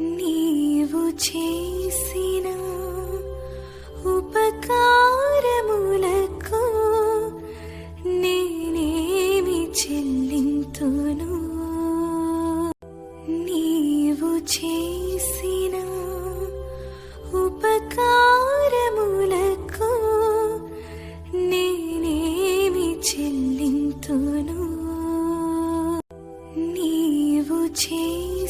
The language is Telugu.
నీవు చేసిన ఉపకారములకు నేనేమి చెల్లింతును? నీవు చేసిన ఉపకారములకు నేనేమి చెల్లింతును? నీవు చేసిన